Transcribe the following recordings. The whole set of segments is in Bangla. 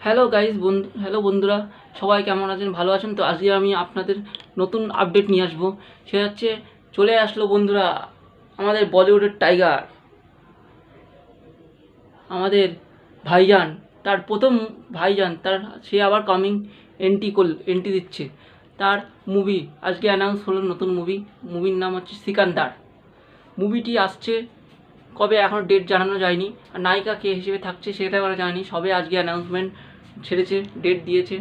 হ্যালো গাইজ বন্ধু হ্যালো বন্ধুরা, সবাই কেমন আছেন? ভালো আছেন? তো আজকে আমি আপনাদের নতুন আপডেট নিয়ে আসব। সেটা হচ্ছে, চলে আসলো বন্ধুরা, আমাদের বলিউডের টাইগার আমাদের ভাইজান, তার প্রথম ভাইজান, তার, সে আবার কামিং এন্ট্রি করল এন্ট্রি দিচ্ছে। তার মুভি আজকে অ্যানাউন্স হলো নতুন মুভি মুভির নাম হচ্ছে সিকান্দার। মুভিটি আসছে কবে? এখন ডেট জানানো যায়নি। আর নায়িকা কে হিসেবে থাকছে সেটা করা যায়নি সবে আজকে অ্যানাউন্সমেন্ট ছেড়েছে ডেট দিয়েছে,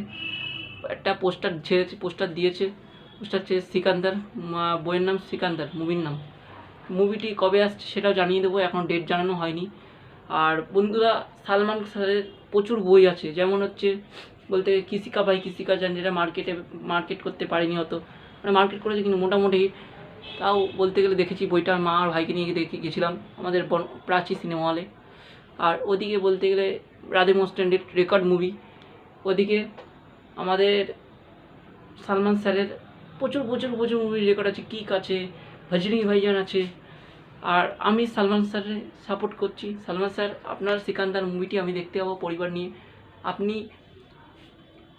একটা পোস্টার ছেড়েছে পোস্টার দিয়েছে পোস্টার হচ্ছে সিকান্দার বইয়ের নাম সিকান্দার, মুভির নাম। মুভিটি কবে আসছে সেটাও জানিয়ে দেবো, এখন ডেট জানানো হয়নি। আর বন্ধুরা, সালমান খানের প্রচুর বই আছে, যেমন হচ্ছে, বলতে কিসিকা ভাই, কিসিকা যান যেটা মার্কেটে মার্কেট করতে পারিনি অত। মানে মার্কেট করেছে কিন্তু মোটামুটি, তাও বলতে গেলে দেখেছি বইটা, মা আর ভাইকে নিয়ে দেখে গেছিলাম, আমাদের প্রাচী সিনেমা হলে আর ওদিকে বলতে গেলে, রাধে মোস্টেন্ডের রেকর্ড মুভি ওদিকে আমাদের সালমান স্যারের প্রচুর প্রচুর প্রচুর মুভি রেকর্ড আছে, কিক আছে, ভজনী ভাইজান আছে। আর আমি সালমান স্যারের সাপোর্ট করছি। সালমান স্যার, আপনার সিকান্দার মুভিটি আমি দেখতে যাব পরিবার নিয়ে। আপনি,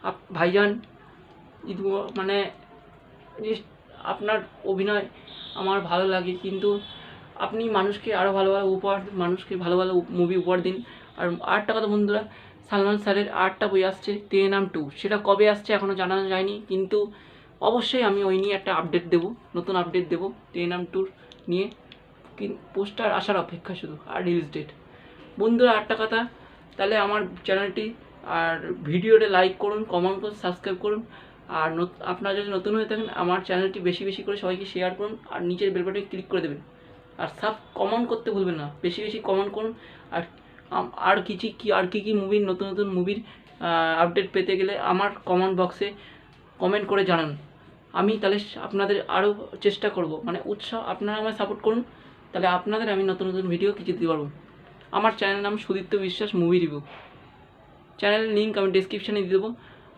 আপ- ভাইজান ঈদ মানে আপনার অভিনয় আমার ভালো লাগে। কিন্তু আপনি মানুষকে আরও ভালো ভালো উপহার, মানুষকে ভালো ভালো মুভি উপহার দিন। আর, আরেকটা কথা বন্ধুরা সালমান স্যারের আরেকটা বই আসছে তে নাম টু সেটা কবে আসছে এখনও জানানো যায়নি, কিন্তু অবশ্যই আমি ওই নিয়ে একটা আপডেট দেবো, নতুন আপডেট দেবো তে নাম টুর নিয়ে পোস্টার আসার অপেক্ষা শুধু, আর রিলিজ ডেট বন্ধুরা আটটা কথা, তাহলে আমার চ্যানেলটি আর ভিডিওটা লাইক করুন কমেন্ট করুন সাবস্ক্রাইব করুন, আর আপনারা যদি নতুন হয়ে থাকেন, আমার চ্যানেলটি বেশি বেশি করে সবাইকে শেয়ার করুন, আর নিচের বেল বাটনে ক্লিক করে দেবেন। আর সাব কমেন্ট করতে ভুলবেন না, বেশি বেশি কমেন্ট করুন, আর আর কিছু কি আর কী কী মুভির নতুন নতুন মুভির আপডেট পেতে গেলে আমার কমেন্ট বক্সে কমেন্ট করে জানান। আমি তাহলে আপনাদের আরও চেষ্টা করব। মানে উৎসাহ, আপনারা আমায় সাপোর্ট করুন, তাহলে আপনাদের আমি নতুন নতুন ভিডিও কিছু দিতে পারব। আমার চ্যানেলের নাম সুদীপ্ত বিশ্বাস মুভি রিভিউ চ্যানেলের লিঙ্ক আমি ডিসক্রিপশানে দিয়ে দেবো।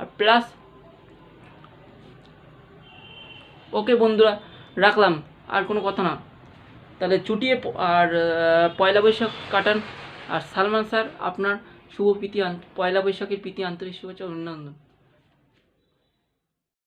আর প্লাস ওকে বন্ধুরা, রাখলাম। আর কোনো কথা না। তাহলে চুটিয়ে আর পয়লা বৈশাখ কাটান। আর সালমান স্যার আপনার শুভ প্রীতি পয়লা বৈশাখের প্রীতি আন্তরিক শুভেচ্ছা অভিনন্দন।